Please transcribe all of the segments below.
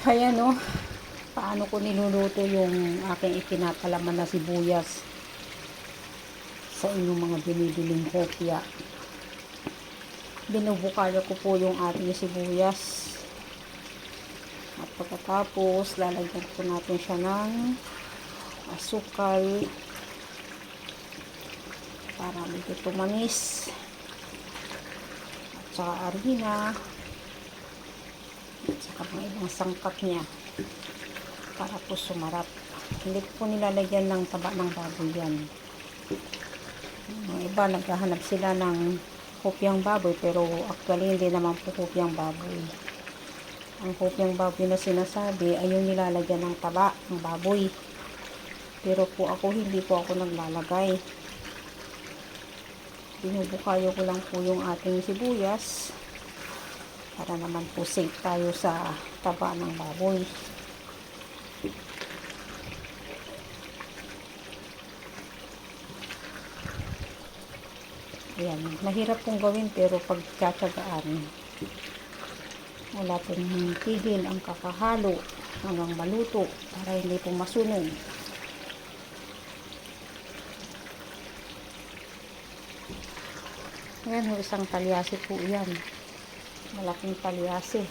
Ayan o. Paano ko niluluto yung aking ipinapalaman na sibuyas sa inyong mga binibiling kopya. Binubukayo ko po yung ating sibuyas. At pagkatapos, lalagyan po natin siya ng asukal para medyo tumanis. At saka arina. Mga ibang sangkap niya para po sumarap. Hindi po nilalagyan ng taba ng baboy yan. Mga iba naghahanap sila ng kopyang baboy pero actually hindi naman po kopyang baboy. Ang kopyang baboy na sinasabi ay yung nilalagyan ng taba ng baboy. Pero po ako hindi po ako naglalagay. Binubukayo ko lang po yung ating sibuyas para naman po safe tayo sa taba ng baboy. Ayan, mahirap pong gawin pero pag tsatsagaan, wala pong tigil ang kakahalo hanggang maluto para hindi pong masunog. Ayan, isang talyasi po yan. Malaking talyasi.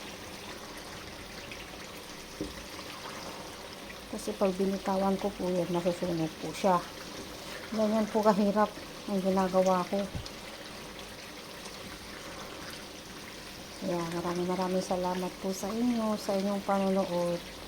Kasi pag binitawan ko po yan, nasusunog po siya. Ganyan po kahirap ang ginagawa ko. Kaya maraming maraming salamat po sa inyo, sa inyong panonood.